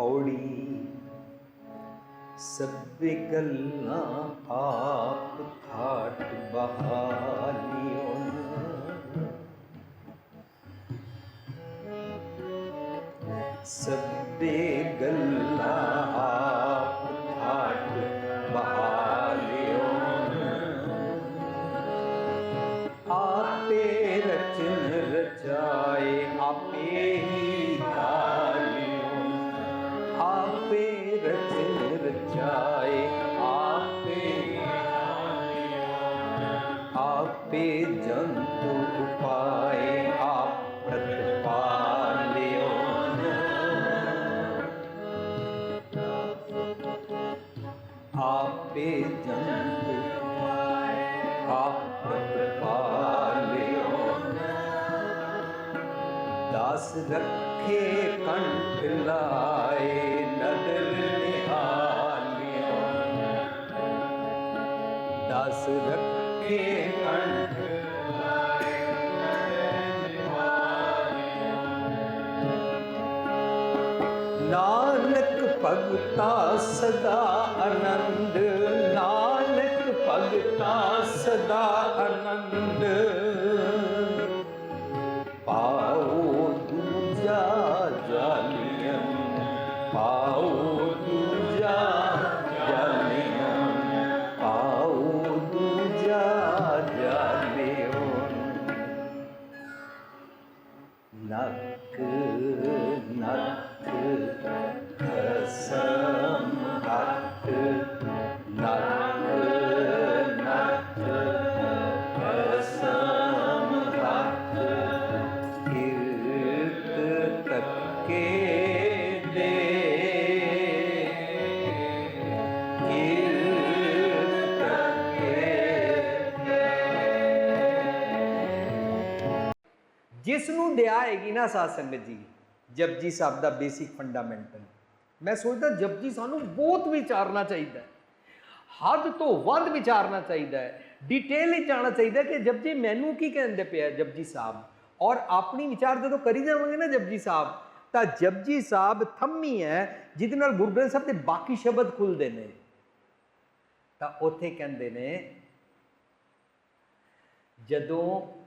ਪੌੜੀ ਸਭੇ ਗੱਲਾਂ ਆਪ ਥਾਟ ਬਹਾਲਿਓ ਸਭੇ ਗੱਲਾਂ ਆਪੇ ਜੰਤੂ ਆਪ ਪ੍ਰਤਪਾਲਿਓ। ਦਸ ਰੱਖੇ ਕੰਠ ਲਾਏ ਨਦਰ ਨਿਹਾਲਿਓ। ਦਸ ਰੱਖੇ ਕੰਠ ਭਗਤਾ ਸਦਾ ਆਨੰਦ ਨਾਨਕ ਭਗਤਾ ਸਦਾ ਆਨੰਦ। ਦਿਆ ਹੈਗੀ ਸੰਗਤ ਜੀ? ਜਪਜੀ ਸਾਹਿਬ ਦਾ ਬੇਸਿਕ ਫੰਡਾਮੈਂਟਲ ਮੈਂ ਸੋਚਦਾ ਜਪਜੀ ਸਾਨੂੰ ਬਹੁਤ ਵਿਚਾਰਨਾ ਚਾਹੀਦਾ ਹੱਦ ਤੋਂ ਵੱਧ ਵਿਚਾਰਨਾ ਚਾਹੀਦਾ ਹੈ। ਡਿਟੇਲ ਵਿੱਚ ਜਾਣਾ ਚਾਹੀਦਾ ਕਿ ਜਪਜੀ ਮੈਨੂੰ ਕੀ ਕਹਿੰਦੇ ਪਿਆ ਜਪਜੀ ਸਾਹਿਬ? ਔਰ ਆਪਣੀ ਵਿਚਾਰ ਜਦੋਂ ਕਰੀ ਜਾਵਾਂਗੇ ਨਾ ਜਪਜੀ ਸਾਹਿਬ, ਤਾਂ ਜਪਜੀ ਸਾਹਿਬ ਥੰਮੀ ਹੈ, ਜਿਹਦੇ ਨਾਲ ਗੁਰੂ ਗ੍ਰੰਥ ਸਾਹਿਬ ਦੇ ਬਾਕੀ ਸ਼ਬਦ ਖੁੱਲਦੇ ਨੇ। ਤਾਂ ਉੱਥੇ ਕਹਿੰਦੇ ਨੇ, ਜਦੋਂ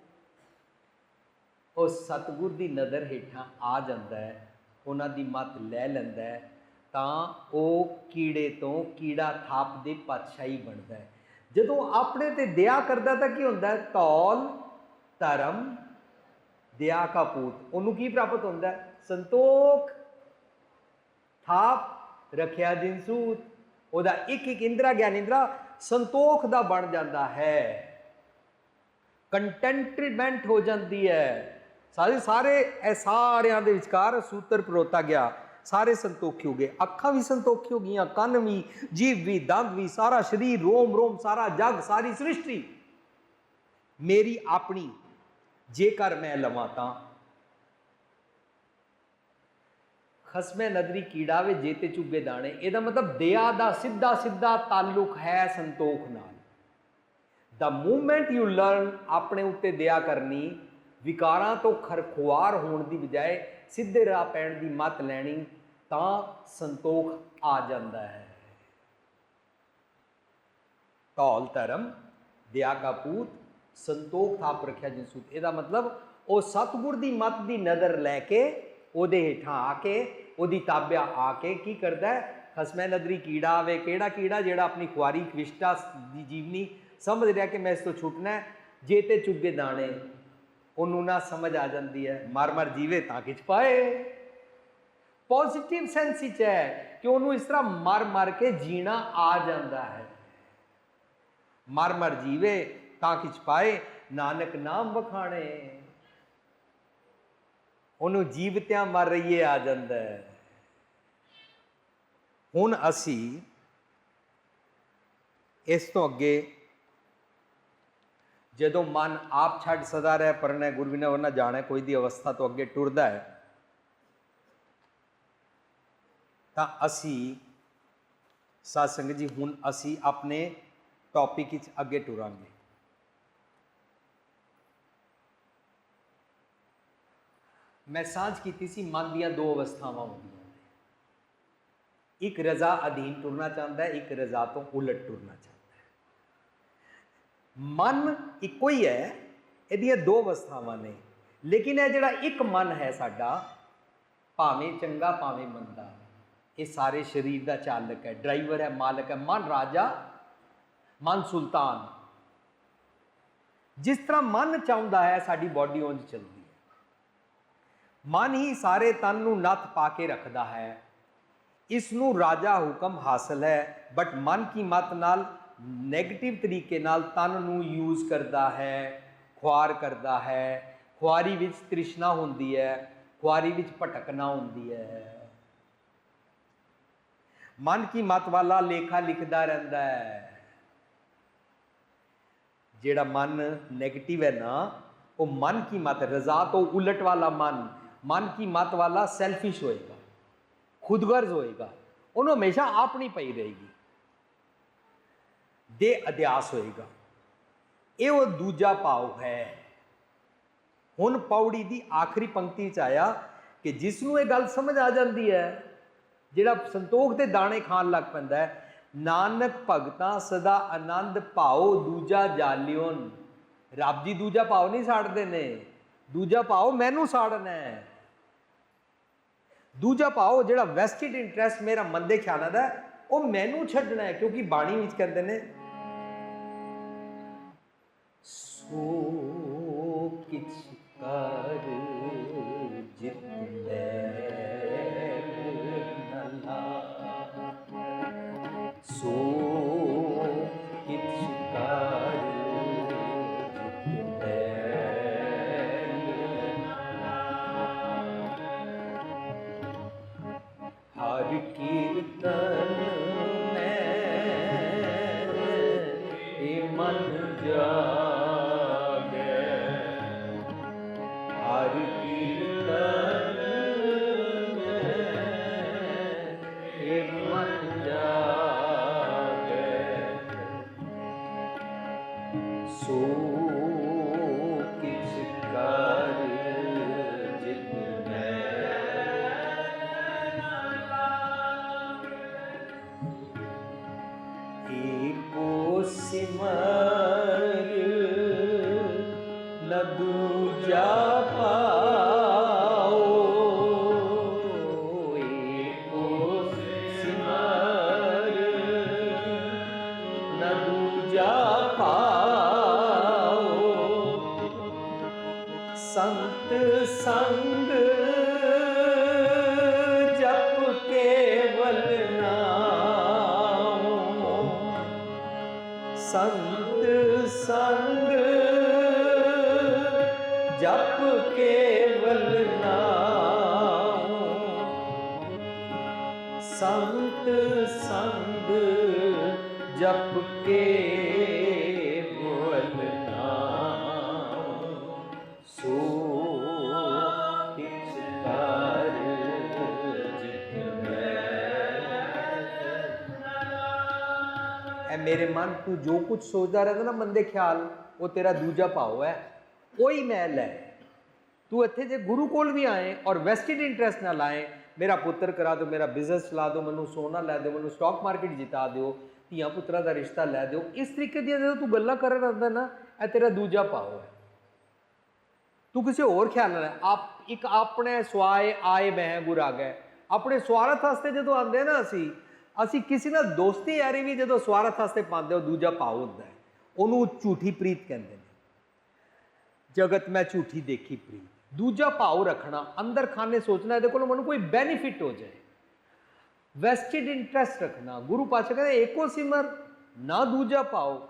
ਉਹ ਸਤਿਗੁਰ ਦੀ ਨਜ਼ਰ ਹੇਠਾਂ ਆ ਜਾਂਦਾ ਹੈ, ਉਹਨਾਂ ਦੀ ਮੱਤ ਲੈ ਲੈਂਦਾ ਹੈ, ਤਾਂ ਉਹ ਕੀੜੇ ਤੋਂ ਕੀੜਾ ਥਾਪ ਦੇ ਪਾਤਸ਼ਾਹੀ ਬਣਦਾ ਹੈ। ਜਦੋਂ ਆਪਣੇ ਤੇ ਦਇਆ ਕਰਦਾ ਤਾਂ ਕੀ ਹੁੰਦਾ ਹੈ? ਤੌਲ, ਧਰਮ, ਦਇਆ ਕਾ ਪੂਤ। ਉਹਨੂੰ ਕੀ ਪ੍ਰਾਪਤ ਹੁੰਦਾ ਹੈ? ਸੰਤੋਖ, ਥਾਪ, ਰੱਖਿਆ ਜਿਨਸੂਤ ਉਹਦਾ ਇੱਕ ਇੱਕ ਇੰਦਰਾ ਗਿਆਨ ਇੰਦਰਾ ਸੰਤੋਖ ਦਾ ਬਣ ਜਾਂਦਾ ਹੈ। ਕੰਟੈਂਟਮੈਂਟ ਹੋ ਜਾਂਦੀ ਹੈ। ਸਾਰੇ ਸਾਰੇ ਇਹ ਸਾਰਿਆਂ ਦੇ ਵਿਚਕਾਰ ਸੂਤਰ ਪਰੋਤਾ ਗਿਆ। ਸਾਰੇ ਸੰਤੋਖੀ ਹੋ ਗਏ। ਅੱਖਾਂ ਵੀ ਸੰਤੋਖੀ ਹੋ ਗਈਆਂ, ਕੰਨ ਵੀ ਜੀਵ ਵੀ, ਦੰਦ ਵੀ, ਸਾਰਾ ਸਰੀਰ, ਰੋਮ ਰੋਮ, ਸਾਰਾ ਜਗ, ਸਾਰੀ ਸ੍ਰਿਸ਼ਟੀ। ਮੇਰੀ ਆਪਣੀ, ਜੇਕਰ ਮੈਂ ਲਵਾਂ ਤਾਂ। ਖਸਮੇ ਨਦਰੀ ਕੀੜਾ ਵੇ, ਜੇਤੇ ਚੁੱਬੇ ਦਾਣੇ। ਇਹਦਾ ਮਤਲਬ ਦਇਆ ਦਾ ਸਿੱਧਾ ਸਿੱਧਾ ਤਾਲੁਕ ਹੈ ਸੰਤੋਖ ਨਾਲ। ਦਾ ਮੂਮੈਂਟ ਯੂ ਲਰਨ ਆਪਣੇ ਉੱਤੇ ਦਇਆ ਕਰਨੀ ਵਿਕਾਰਾਂ ਤੋਂ ਖਰਖੁਆਰ ਹੋਣ ਦੀ ਬਜਾਏ ਸਿੱਧੇ ਰਾਹ ਪੈਣ ਦੀ ਮਤ ਲੈਣੀ ਤਾਂ ਸੰਤੋਖ ਆ ਜਾਂਦਾ ਹੈ। ਤੌਲ ਧਰਮ ਦਇਆ ਕਾ ਪੂਤ, ਸੰਤੋਖ ਥਾਪ ਰੱਖਿਆ ਜਿਨਸੂ ਇਹਦਾ ਮਤਲਬ ਉਹ ਸਤਗੁਰ ਦੀ ਮਤ ਦੀ ਨਜ਼ਰ ਲੈ ਕੇ, ਉਹਦੇ ਹੇਠਾਂ ਆ ਕੇ, ਉਹਦੀ ਤਾਬਿਆ ਆ ਕੇ ਕੀ ਕਰਦਾ ਖਸਮੈ ਨਦਰੀ ਕੀੜਾ ਆਵੇ, ਕਿਹੜਾ ਕੀੜਾ ਜਿਹੜਾ ਆਪਣੀ ਖੁਆਰੀ ਕ੍ਰਿਸ਼ਟਾ ਦੀ ਜੀਵਨੀ ਸਮਝ ਰਿਹਾ ਕਿ ਮੈਂ ਇਸ ਤੋਂ ਛੁੱਟਣਾ ਜੇ ਤੇ ਚੁੱਗੇ ਦਾਣੇ ਉਹਨੂੰ ਨਾ ਸਮਝ ਆ ਜਾਂਦੀ ਹੈ। ਮਰ ਮਰ ਜੀਵੇ ਤਾਂ ਕਿਛ ਪਾਏ। ਪੋਜ਼ਿਟਿਵ ਸੈਂਸ ਵਿੱਚ ਹੈ ਕਿ ਉਹਨੂੰ ਇਸ ਤਰ੍ਹਾਂ ਮਰ ਮਰ ਕੇ ਜੀਣਾ ਆ ਜਾਂਦਾ ਹੈ। ਮਰ ਮਰ ਜੀਵੇ ਤਾਂ ਕਿਛ ਪਾਏ, ਨਾਨਕ ਨਾਮ ਵਖਾਣੇ। ਉਹਨੂੰ ਜੀਵਤਿਆਂ ਮਰ ਰਹੀਏ ਆ ਜਾਂਦਾ ਹੈ। ਹੁਣ ਅਸੀਂ ਇਸ ਤੋਂ ਅੱਗੇ ਜਦੋਂ ਮਨ ਆਪ ਛੱਡ ਸਦਾ ਰਹਿ ਪਰਨੇ ਗੁਰਬਿਨਾ ਵਰਨਾ ਜਾਣੇ, ਕੋਈ ਦੀ ਅਵਸਥਾ ਤੋਂ ਅੱਗੇ ਟੁਰਦਾ ਹੈ, ਤਾਂ ਅਸੀਂ, ਸਾਧ ਸੰਗਤ ਜੀ, ਹੁਣ ਅਸੀਂ ਆਪਣੇ ਟੌਪਿਕ ਵਿੱਚ ਅੱਗੇ ਟੁਰਾਂਗੇ। ਮੈਂ ਸਾਂਝ ਕੀਤੀ ਸੀ, ਮਨ ਦੀਆਂ ਦੋ ਅਵਸਥਾਵਾਂ ਹੁੰਦੀਆਂ ਨੇ। ਇੱਕ ਰਜ਼ਾ ਅਧੀਨ ਟੁਰਨਾ ਚਾਹੁੰਦਾ ਹੈ, ਇੱਕ ਰਜ਼ਾ ਤੋਂ ਉਲਟ ਟੁਰਨਾ ਚਾਹੁੰਦਾ ਮਨ ਇੱਕੋ ਹੀ ਹੈ, ਇਹਦੀਆਂ ਦੋ ਅਵਸਥਾਵਾਂ ਨੇ। ਲੇਕਿਨ ਇਹ ਜਿਹੜਾ ਇੱਕ ਮਨ ਹੈ ਸਾਡਾ, ਭਾਵੇਂ ਚੰਗਾ, ਭਾਵੇਂ ਮੰਦਾ, ਇਹ ਸਾਰੇ ਸਰੀਰ ਦਾ ਚਾਲਕ ਹੈ, ਡਰਾਈਵਰ ਹੈ, ਮਾਲਕ ਹੈ, ਮਨ ਰਾਜਾ, ਮਨ ਸੁਲਤਾਨ। ਜਿਸ ਤਰ੍ਹਾਂ ਮਨ ਚਾਹੁੰਦਾ ਹੈ, ਸਾਡੀ ਬਾਡੀ ਉਂਝ ਚੱਲਦੀ ਹੈ। ਮਨ ਹੀ ਸਾਰੇ ਤਨ ਨੂੰ ਨੱਥ ਪਾ ਕੇ ਰੱਖਦਾ ਹੈ। ਇਸ ਨੂੰ ਰਾਜਾ ਹੁਕਮ ਹਾਸਲ ਹੈ ਬਟ ਮਨ ਕੀ ਮਤ ਨਾਲ 네ਗੇਟਿਵ ਤਰੀਕੇ ਨਾਲ ਤਨ ਨੂੰ ਯੂਜ਼ ਕਰਦਾ ਹੈ, ਖੁਆਰ ਕਰਦਾ ਹੈ। ਖੁਆਰੀ ਵਿੱਚ ਤ੍ਰਿਸ਼ਨਾ ਹੁੰਦੀ ਹੈ, ਖੁਆਰੀ ਵਿੱਚ ਭਟਕਣਾ ਹੁੰਦੀ ਹੈ। ਮਨ ਕੀ ਮਤ ਵਾਲਾ ਲੇਖਾ ਲਿਖਦਾ ਰਹਿੰਦਾ ਹੈ। ਜਿਹੜਾ ਮਨ 네ਗੇਟਿਵ ਹੈ ਨਾ, ਉਹ ਮਨ ਕੀ ਮਤ, ਰਜ਼ਾ ਤੋਂ ਉਲਟ ਵਾਲਾ ਮਨ ਮਨ ਕੀ ਮਤ ਵਾਲਾ ਸੈਲਫਿਸ਼ ਹੋਏਗਾ, ਖੁਦਗਰਜ਼ ਹੋਏਗਾ, ਉਹਨੂੰ ਹਮੇਸ਼ਾ ਆਪਣੀ ਪਈ ਰਹੇਗੀ। ਦੇ ਅਧਿਆਸ ਹੋਏਗਾ। ਇਹ ਉਹ ਦੂਜਾ ਭਾਵ ਹੈ। ਹੁਣ ਪੌੜੀ ਦੀ ਆਖਰੀ ਪੰਕਤੀ ਚ ਆਇਆ ਕਿ ਜਿਸ ਨੂੰ ਇਹ ਗੱਲ ਸਮਝ ਆ ਜਾਂਦੀ ਹੈ, ਜਿਹੜਾ ਸੰਤੋਖ ਦੇ ਦਾਣੇ ਖਾਣ ਲੱਗ ਪੈਂਦਾ ਹੈ, ਨਾਨਕ ਭਗਤਾਂ ਸਦਾ ਆਨੰਦ ਭਾਉ ਦੂਜਾ ਜਾਲਿਓਨ। ਰੱਬ ਜੀ ਦੂਜਾ ਭਾਉ ਨਹੀਂ ਸਾੜਦੇ ਨੇ। ਦੂਜਾ ਭਾਉ ਮੈਨੂੰ ਸਾੜਨਾ ਹੈ। ਦੂਜਾ ਭਾਉ ਜਿਹੜਾ ਵੈਸਟਡ ਇੰਟਰਸਟ ਮੇਰਾ ਮੰਦੇ ਖਿਆਲਾਂ ਦਾ ਉਹ ਮੈਨੂੰ ਛੱਡਣਾ ਹੈ, ਕਿਉਂਕਿ ਬਾਣੀ ਵਿੱਚ ਕਹਿੰਦੇ ਨੇ ਸੋ ਕਿਛ ਕਰ ਜਿਤ ਲੈ ਨਲਾ। ਸੋ ਕਿਛ ਕਰ ਜਿਤ ਲੈ ਹਰ ਕੀਰਤਨ ਸੰਤ ਸੰਗ ਜਪ ਕੇਵਲ ਨਾਮ। ਸੰਤ ਸੰਗ ਜਪ ਕੇਵਲ ਨਾਮ। ਸੰਤ ਸੰਗ ਜਪ ਕੇ ਐ ਮੇਰੇ ਮਨ ਤੂੰ ਜੋ ਕੁਝ ਸੋਚਦਾ ਰਹਿੰਦਾ ਨਾ ਮੰਦੇ ਖਿਆਲ ਉਹ ਤੇਰਾ ਦੂਜਾ ਭਾਵ ਹੈ ਕੋਈ ਮੈਲ ਹੈ ਤੂੰ ਇੱਥੇ ਜੇ ਗੁਰੂ ਕੋਲ ਵੀ ਆਏ ਔਰ ਵੈਸਟਡ ਇੰਟਰਸਟ ਨਾਲ ਆਏ ਮੇਰਾ ਪੁੱਤਰ ਕਰਾ ਦਿਓ ਮੇਰਾ ਬਿਜ਼ਨਸ ਚਲਾ ਦਿਓ ਮੈਨੂੰ ਸੋਨਾ ਲੈ ਦਿਓ ਮੈਨੂੰ ਸਟਾਕ ਮਾਰਕੀਟ ਜਿਤਾ ਦਿਓ ਧੀਆਂ ਪੁੱਤਰਾਂ ਦਾ ਰਿਸ਼ਤਾ ਲੈ ਦਿਓ ਇਸ ਤਰੀਕੇ ਦੀਆਂ ਜਦੋਂ ਤੂੰ ਗੱਲਾਂ ਕਰਨ ਰਹਿੰਦਾ ਨਾ ਇਹ ਤੇਰਾ ਦੂਜਾ ਭਾਵ ਹੈ ਤੂੰ ਕਿਸੇ ਹੋਰ ਖਿਆਲ ਨਾਲ ਆਪ ਇੱਕ ਆਪਣੇ ਸਵਾਏ ਆਏ ਬਹਿ ਗੁਰ ਆ ਗਏ ਆਪਣੇ ਸਵਾਰਥ ਵਾਸਤੇ ਜਦੋਂ ਆਉਂਦੇ ਨਾ ਅਸੀਂ ਅਸੀਂ ਕਿਸੇ ਨਾਲ ਦੋਸਤੀ ਯਾਰੀ ਵੀ ਜਦੋਂ ਸਵਾਰਥ ਵਾਸਤੇ ਪਾਉਂਦੇ ਉਹ ਦੂਜਾ ਭਾਵ ਹੁੰਦਾ ਹੈ। ਉਹਨੂੰ ਝੂਠੀ ਪ੍ਰੀਤ ਕਹਿੰਦੇ ਨੇ। ਜਗਤ ਮੈਂ ਝੂਠੀ ਦੇਖੀ ਪ੍ਰੀਤ। ਦੂਜਾ ਭਾਵ ਰੱਖਣਾ, ਅੰਦਰ ਖਾਨੇ ਸੋਚਣਾ, ਇਹਦੇ ਕੋਲ ਮੈਨੂੰ ਕੋਈ ਬੈਨੀਫਿਟ ਹੋ ਜਾਏ। ਵੈਸਟਡ ਇੰਟਰਸਟ ਰੱਖਣਾ। ਗੁਰੂ ਪਾਤਸ਼ਾਹ ਕਹਿੰਦੇ ਏਕੋ ਸਿਮਰ, ਨਾ ਦੂਜਾ ਪਾਓ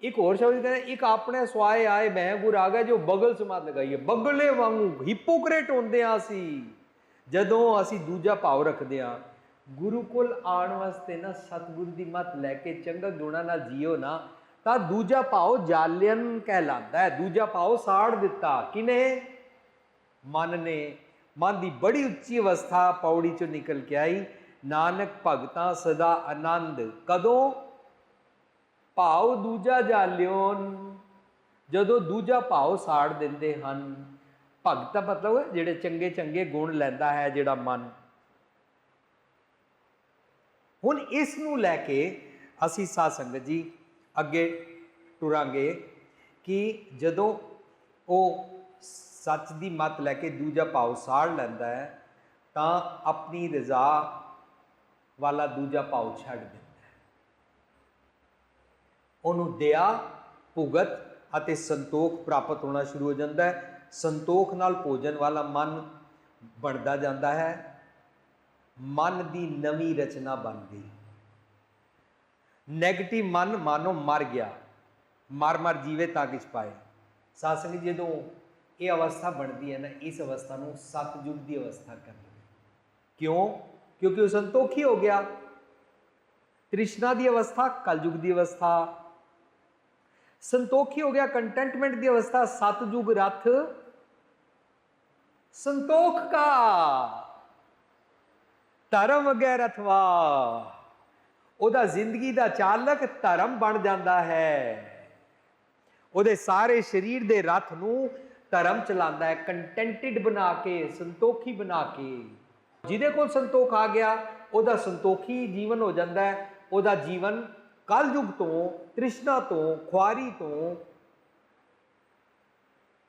ਇੱਕ ਹੋਰ ਸ਼ਬਦ ਕਹਿੰਦੇ, ਇੱਕ ਆਪਣੇ ਸਵਾਏ ਆਏ ਮੈਂ ਗੁਰ ਆ ਗਿਆ, ਜੋ ਬਗਲ ਸਮਾਦ ਲਗਾਈਏ ਬਗਲੇ ਵਾਂਗੂ ਹਿਪੋਕਰੇਟ ਹੁੰਦੇ ਆ ਅਸੀਂ। ਜਦੋਂ ਅਸੀਂ ਦੂਜਾ ਭਾਵ ਰੱਖਦੇ ਆ ਗੁਰੂ ਕੋਲ ਆਉਣ ਵਾਸਤੇ ਨਾ ਸਤਿਗੁਰੂ ਦੀ ਮੱਤ ਲੈ ਕੇ ਚੰਗਾ ਗੁਣਾ ਨਾਲ ਜੀਓ ਨਾ, ਤਾਂ ਦੂਜਾ ਭਾਵ ਜਾਲਿਅਨ ਕਹਿਲਾਂਦਾ ਹੈ। ਦੂਜਾ ਭਾਵ ਸਾੜ ਦਿੱਤਾ। ਕਿਨੇ? ਮਨ ਨੇ। ਮਨ ਦੀ ਬੜੀ ਉੱਚੀ ਅਵਸਥਾ ਪੌੜੀ ਚੋਂ ਨਿਕਲ ਕੇ ਆਈ। ਨਾਨਕ ਭਗਤਾਂ ਸਦਾ ਆਨੰਦ। ਕਦੋਂ? ਭਾਵ ਦੂਜਾ ਜਾਲਿਓਨ ਜਦੋਂ ਦੂਜਾ ਭਾਵ ਸਾੜ ਦਿੰਦੇ ਹਨ। ਭਗਤ ਦਾ ਮਤਲਬ ਜਿਹੜੇ ਚੰਗੇ ਚੰਗੇ ਗੁਣ ਲੈਂਦਾ ਹੈ ਜਿਹੜਾ ਮਨ। ਹੁਣ ਇਸ ਨੂੰ ਲੈ ਕੇ ਅਸੀਂ ਸਾਧ ਸੰਗਤ ਜੀ ਅੱਗੇ ਟੁਰਾਂਗੇ ਕਿ ਜਦੋਂ ਉਹ ਸੱਚ ਦੀ ਮਤ ਲੈ ਕੇ ਦੂਜਾ ਭਾਵ ਸਾੜ ਲੈਂਦਾ ਹੈ, ਤਾਂ ਆਪਣੀ ਰਜ਼ਾ ਵਾਲਾ ਦੂਜਾ ਭਾਵ ਛੱਡ ਦਿੰਦਾ ਹੈ। ਉਹਨੂੰ ਦਇਆ, ਭੁਗਤ ਅਤੇ ਸੰਤੋਖ ਪ੍ਰਾਪਤ ਹੋਣਾ ਸ਼ੁਰੂ ਹੋ ਜਾਂਦਾ ਹੈ। ਸੰਤੋਖ ਨਾਲ ਭੋਜਨ ਵਾਲਾ ਮਨ ਬਣਦਾ ਜਾਂਦਾ ਹੈ। ਮਨ ਦੀ ਨਵੀਂ ਰਚਨਾ ਬਣ ਗਈ। 네ਗੇਟਿਵ ਮਨ ਮਾਨੋ ਮਰ ਗਿਆ। ਮਰ ਮਰ ਜੀਵੇ ਤਾਂ ਕਿਛ ਪਾਏ। ਸਾਸੰਗ ਜਦੋਂ ਇਹ ਅਵਸਥਾ ਬਣਦੀ ਹੈ ਨਾ, ਇਸ ਅਵਸਥਾ ਨੂੰ ਸਤਜੁਗ ਦੀ ਅਵਸਥਾ ਕਹਿੰਦੇ ਕਿਉਂ? ਕਿਉਂਕਿ ਉਹ ਸੰਤੋਖੀ ਹੋ ਗਿਆ। ਤ੍ਰਿਸ਼ਨਾ ਦੀ ਅਵਸਥਾ, ਕਲਯੁਗ ਦੀ ਅਵਸਥਾ। ਸੰਤੋਖੀ ਹੋ ਗਿਆ ਕੰਟੈਂਟਮੈਂਟ ਦੀ ਅਵਸਥਾ ਸਤਜੁਗ ਰਥ। ਸੰਤੋਖ ਕਾ। ਧਰਮ ਗੈਰਥਵਾ ਉਹਦਾ ਜ਼ਿੰਦਗੀ ਦਾ ਚਾਲਕ ਧਰਮ ਬਣ ਜਾਂਦਾ ਹੈ। ਉਹਦੇ ਸਾਰੇ ਸਰੀਰ ਦੇ ਰਥ ਨੂੰ ਧਰਮ ਚਲਾਉਂਦਾ ਹੈ ਕੰਟੈਂਟਡ ਬਣਾ ਕੇ, ਸੰਤੋਖੀ ਬਣਾ ਕੇ। ਜਿਹਦੇ ਕੋਲ ਸੰਤੋਖ ਆ ਗਿਆ, ਉਹਦਾ ਸੰਤੋਖੀ ਜੀਵਨ ਹੋ ਜਾਂਦਾ ਹੈ। ਉਹਦਾ ਜੀਵਨ ਕਲਯੁਗ ਤੋਂ, ਤ੍ਰਿਸ਼ਨਾ ਤੋਂ, ਖੁਆਰੀ ਤੋਂ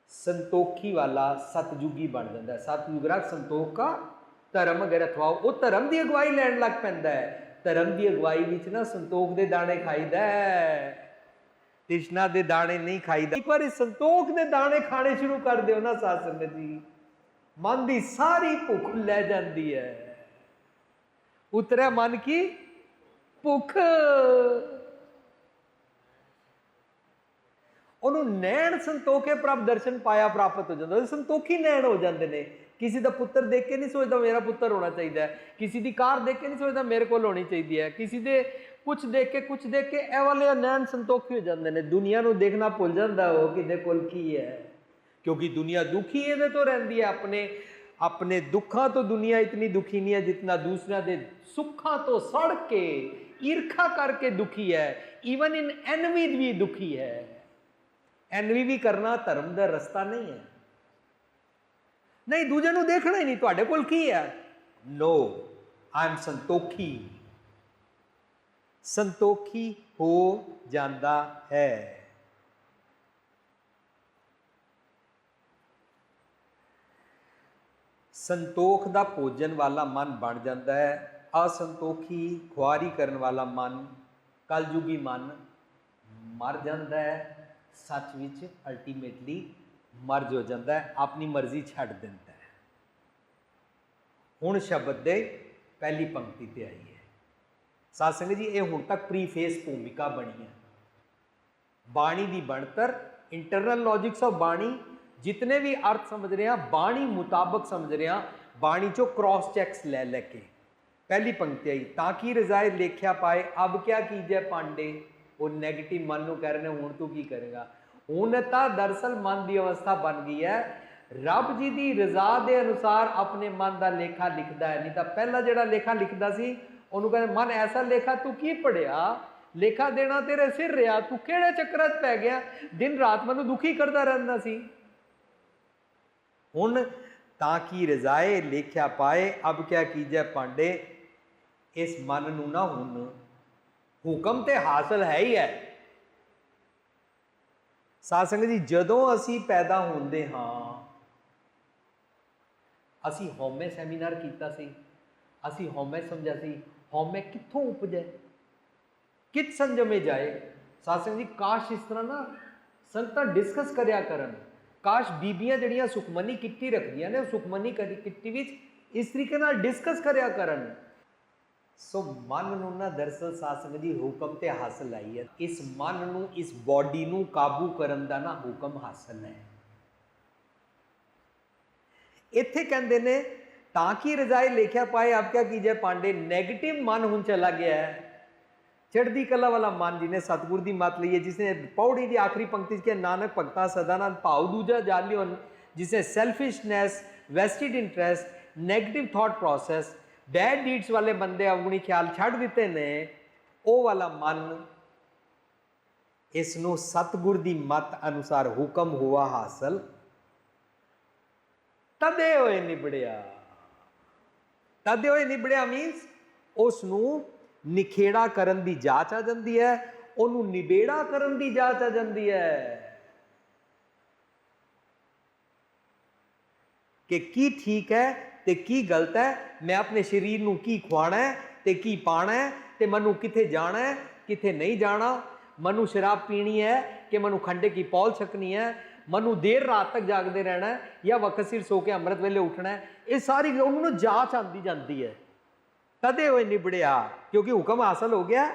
ਸੰਤੋਖੀ ਵਾਲਾ ਸਤਜੁਗੀ ਬਣ ਜਾਂਦਾ ਹੈ। ਸਤਜੁਗ ਰਖ ਸੰਤੋਖ ਕਾ ਧਰਮ ਅਗਰ ਗਰਥਵਾਓ ਉਹ ਧਰਮ ਦੀ ਅਗਵਾਈ ਲੈਣ ਲੱਗ ਪੈਂਦਾ ਹੈ। ਧਰਮ ਦੀ ਅਗਵਾਈ ਵਿੱਚ ਨਾ ਸੰਤੋਖ ਦੇ ਦਾਣੇ ਖਾਈਦਾ ਹੈ। ਤ੍ਰਿਸ਼ਨਾ ਦੇ ਦਾਣੇ ਨਹੀਂ ਖਾਈਦਾ। ਇੱਕ ਵਾਰੀ ਸੰਤੋਖ ਦੇ ਦਾਣੇ ਖਾਣੇ ਸ਼ੁਰੂ ਕਰ ਦਿਓ ਨਾ ਸਾਧ ਸੰਗਤ ਜੀ। ਮਨ ਦੀ ਸਾਰੀ ਭੁੱਖ ਲੈ ਜਾਂਦੀ ਹੈ। ਉਤਰਿਆ ਮਨ ਕੀ? ਭੁੱਖ। ਉਹਨੂੰ ਨੈਣ ਸੰਤੋਖੇ ਪ੍ਰਭ ਦਰਸ਼ਨ ਪਾਇਆ ਪ੍ਰਾਪਤ ਹੋ ਜਾਂਦਾ। ਸੰਤੋਖੀ ਨੈਣ ਹੋ ਜਾਂਦੇ ਨੇ। ਕਿਸੇ ਦਾ ਪੁੱਤਰ ਦੇਖ ਕੇ ਨਹੀਂ ਸੋਚਦਾ ਮੇਰਾ ਪੁੱਤਰ ਹੋਣਾ ਚਾਹੀਦਾ ਹੈ। ਕਿਸੇ ਦੀ ਕਾਰ ਦੇਖ ਕੇ ਨਹੀਂ ਸੋਚਦਾ ਮੇਰੇ ਕੋਲ ਹੋਣੀ ਚਾਹੀਦੀ ਹੈ। ਕਿਸੇ ਦੇ ਕੁਝ ਦੇਖ ਕੇ ਕੁਝ ਦੇਖ ਕੇ ਇਹ ਵਾਲੇ ਨੈਣ ਸੰਤੋਖੀ ਹੋ ਜਾਂਦੇ ਨੇ। ਦੁਨੀਆ ਨੂੰ ਦੇਖਣਾ ਭੁੱਲ ਜਾਂਦਾ ਉਹ ਕਿਹਦੇ ਕੋਲ ਕੀ ਹੈ। ਕਿਉਂਕਿ ਦੁਨੀਆ ਦੁਖੀ ਇਹਦੇ ਤੋਂ ਰਹਿੰਦੀ ਹੈ। ਆਪਣੇ ਆਪਣੇ ਦੁੱਖਾਂ ਤੋਂ ਦੁਨੀਆ ਇਤਨੀ ਦੁਖੀ ਨਹੀਂ ਹੈ ਜਿਤਨਾ ਦੂਸਰਿਆਂ ਦੇ ਸੁੱਖਾਂ ਤੋਂ ਸੜ ਕੇ, ਈਰਖਾ ਕਰਕੇ ਦੁਖੀ ਹੈ। ਈਵਨ ਇਨ ਐਨਵੀ ਵੀ ਦੁਖੀ ਹੈ। ਐਨਵੀ ਵੀ ਕਰਨਾ ਧਰਮ ਦਾ ਰਸਤਾ ਨਹੀਂ ਹੈ। ਨਹੀਂ ਦੂਜੇ ਨੂੰ ਦੇਖਣਾ ਹੀ ਨਹੀਂ, ਤੁਹਾਡੇ ਕੋਲ ਕੀ ਹੈ? ਨੋ ਆਈ ਐਮ ਸੰਤੋਖੀ। ਸੰਤੋਖੀ ਹੋ ਜਾਂਦਾ ਹੈ। ਸੰਤੋਖ ਦਾ ਭੋਜਨ ਵਾਲਾ ਮਨ ਬਣ ਜਾਂਦਾ ਹੈ। ਅਸੰਤੋਖੀ, ਖੁਆਰੀ ਕਰਨ ਵਾਲਾ ਮਨ, ਕਲਯੁਗੀ ਮਨ ਮਰ ਜਾਂਦਾ ਹੈ। ਸੱਚ ਵਿੱਚ ਅਲਟੀਮੇਟਲੀ ਮਰਜ ਹੋ ਜਾਂਦਾ ਹੈ, ਆਪਣੀ ਮਰਜ਼ੀ ਛੱਡ ਦਿੰਦਾ ਹੈ। ਹੁਣ ਸ਼ਬਦ ਦੇ ਪਹਿਲੀ ਪੰਕਤੀ ਤੇ ਆਈ ਹੈ ਸਾਧ ਸੰਗਤ ਜੀ, ਇਹ ਹੁਣ ਤੱਕ ਪ੍ਰੀਫੇਸ ਭੂਮਿਕਾ ਬਣੀ ਹੈ ਬਾਣੀ ਦੀ ਬਣਤਰ ਇੰਟਰਨਲ ਲੌਜਿਕਸ ਆਫ ਬਾਣੀ, ਜਿਤਨੇ ਵੀ ਅਰਥ ਸਮਝ ਰਹੇ ਆ ਬਾਣੀ ਮੁਤਾਬਕ ਸਮਝ ਰਹੇ ਆ ਬਾਣੀ ਚੋਂ ਕ੍ਰਾਸ ਚੈੱਕਸ ਲੈ ਲੈ ਕੇ ਪਹਿਲੀ ਪੰਕਤੀ ਆਈ, ਤਾਂ ਕਿ ਰਜ਼ਾਏ ਲੇਖਿਆ ਪਾਏ, ਅਬ ਕਿਆ ਕੀਜੈ ਪਾਂਡੇ ਉਹ 네ਗੇਟਿਵ ਮਨ ਨੂੰ ਕਹਿ ਰਹੇ ਨੇ, ਹੁਣ ਤੂੰ ਕੀ ਕਰੇਗਾ? ਹੁਣ ਤਾਂ ਦਰਸਲ ਮਨ ਦੀ ਅਵਸਥਾ ਬਣ ਗਈ ਹੈ। ਰੱਬ ਜੀ ਦੀ ਰਜ਼ਾ ਦੇ ਅਨੁਸਾਰ ਆਪਣੇ ਮਨ ਦਾ ਲੇਖਾ ਲਿਖਦਾ ਹੈ। ਨਹੀਂ ਤਾਂ ਪਹਿਲਾਂ ਜਿਹੜਾ ਲੇਖਾ ਲਿਖਦਾ ਸੀ, ਉਹਨੂੰ ਕਹਿੰਦੇ, ਮਨ, ਐਸਾ ਲੇਖਾ ਤੂੰ ਕੀ ਪੜਿਆ ਲੇਖਾ ਦੇਣਾ ਤੇਰੇ ਸਿਰ ਰਿਆ ਤੂੰ ਕਿਹੜੇ ਚੱਕਰਾਂ 'ਚ ਪੈ ਗਿਆ? ਦਿਨ ਰਾਤ ਮੈਨੂੰ ਦੁਖੀ ਕਰਦਾ ਰਹਿੰਦਾ ਸੀ। ਹੁਣ ਤਾਂ ਕੀ ਰਜ਼ਾਏ ਲੇਖਿਆ ਪਾਏ, ਅਬ ਕਿਆ ਕੀਜੈ ਪਾਂਡੇ ਇਸ ਮਨ ਨੂੰ ਨਾ ਹੁਣ ਹੁਕਮ ਤੇ ਹਾਸਲ ਹੈ ਹੀ ਹੈ। ਸਾਧ ਸੰਗਤ ਜੀ, ਜਦੋਂ ਅਸੀਂ ਪੈਦਾ ਹੁੰਦੇ ਹਾਂ, ਅਸੀਂ ਹਉਮੈ ਸੈਮੀਨਾਰ ਕੀਤਾ ਸੀ, ਅਸੀਂ ਹਉਮੈ ਸਮਝਿਆ ਸੀ, ਹਉਮੈ ਕਿੱਥੋਂ ਉਪਜੇ ਕਿਤ ਸੰਜਮੇ ਜਾਏ? ਸਾਧ ਸੰਗਤ ਜੀ, ਕਾਸ਼ ਇਸ ਤਰ੍ਹਾਂ ਨਾ ਸੰਤਾਂ ਡਿਸਕਸ ਕਰਿਆ ਕਰਨ। ਕਾਸ਼ ਬੀਬੀਆਂ ਜਿਹੜੀਆਂ ਸੁਖਮਨੀ ਕਿੱਟੀ ਰੱਖਦੀਆਂ ਨੇ, ਉਹ ਸੁਖਮਨੀ ਕਦੀ ਕਿੱਟੀ ਵਿੱਚ ਇਸ ਤਰੀਕੇ ਨਾਲ ਡਿਸਕਸ ਕਰਿਆ ਕਰਨ। ਸੋ ਮਨ ਨੂੰ ਨਾ ਦਰਸਲ ਸਾਧ ਸੰਗਤ ਹੁਕਮ ਤੇ ਹਾਸਲ ਆਈ ਹੈ। ਇਸ ਮਨ ਨੂੰ, ਇਸ ਬਾਡੀ ਨੂੰ ਕਾਬੂ ਕਰਨ ਦਾ ਨਾ ਹੁਕਮ ਹਾਸਲ ਹੈ। ਇੱਥੇ ਕਹਿੰਦੇ ਨੇ, ਤਾਂ ਕਿ ਰਜ਼ਾਏ ਲੇਖਿਆ ਪਾਏ ਆਪ ਕਿਆ ਕੀਜੇ ਪਾਂਡੇ? 네ਗੇਟਿਵ ਮਨ ਹੁਣ ਚਲਾ ਗਿਆ ਹੈ। ਚੜ੍ਹਦੀ ਕਲਾ ਵਾਲਾ ਮਨ ਜਿਹਨੇ ਸਤਗੁਰ ਦੀ ਮਤ ਲਈ ਹੈ, ਜਿਸਨੇ ਪੌੜੀ ਦੀ ਆਖਰੀ ਪੰਕਤੀ 'ਚ ਕਿਹਾ, ਨਾਨਕ ਭਗਤਾ ਸਦਾਨੰਦ ਭਾਉ ਦੂਜਾ ਜਾਲਿਓ ਜਿਸਨੇ selfishness vested interest negative thought process bad deeds ਵਾਲੇ ਬੰਦੇ ਆਪਣੀ ਖਿਆਲ ਛੱਡ ਦਿੱਤੇ ਨੇ, ਉਹ ਵਾਲਾ ਮਨ ਇਸ ਨੂੰ ਸਤਗੁਰ ਦੀ ਮਤ ਅਨੁਸਾਰ ਹੁਕਮ ਹੁਆ ਹਾਸਲ ਤਦੇ ਹੋਏ ਨਿਬੜਿਆ। ਤਦੇ ਹੋਏ ਨਿਬੜਿਆ ਮੀਨਸ ਉਸ ਨੂੰ ਨਿਖੇੜਾ ਕਰਨ ਦੀ ਜਾਂਚ ਆ ਜਾਂਦੀ ਹੈ, ਉਹਨੂੰ ਨਿਬੇੜਾ ਕਰਨ ਦੀ ਜਾਂਚ ਆ ਜਾਂਦੀ ਹੈ। ਕਿ ਕੀ ਠੀਕ ਹੈ? ਤੇ ਕੀ ਗਲਤ ਹੈ? ਮੈਂ ਆਪਣੇ ਸਰੀਰ ਨੂੰ ਕੀ ਖਵਾਣਾ ਹੈ ਤੇ ਕੀ ਪਾਣਾ ਹੈ ਤੇ ਮੈਨੂੰ ਕਿੱਥੇ ਜਾਣਾ ਹੈ ਕਿੱਥੇ ਨਹੀਂ ਜਾਣਾ? ਮੈਨੂੰ ਸ਼ਰਾਬ ਪੀਣੀ ਹੈ ਕਿ ਮੈਨੂੰ ਖੰਡੇ ਕੀ ਪੌਲ ਛਕਣੀ ਹੈ? ਮੈਨੂੰ ਦੇਰ ਰਾਤ ਤੱਕ ਜਾਗਦੇ ਰਹਿਣਾ ਹੈ ਜਾਂ ਵਕਤ ਸਿਰ ਸੋ ਕੇ ਅੰਮ੍ਰਿਤ ਵੇਲੇ ਉੱਠਣਾ ਹੈ? ਇਹ ਸਾਰੀ ਉਹਨੂੰ ਨੂੰ ਜਾਂਚ ਆਂਦੀ ਜਾਂਦੀ ਹੈ। ਤਦੇ ਉਹ ਨਿਬੜਿਆ ਕਿਉਂਕਿ ਹੁਕਮ ਹਾਸਲ ਹੋ ਗਿਆ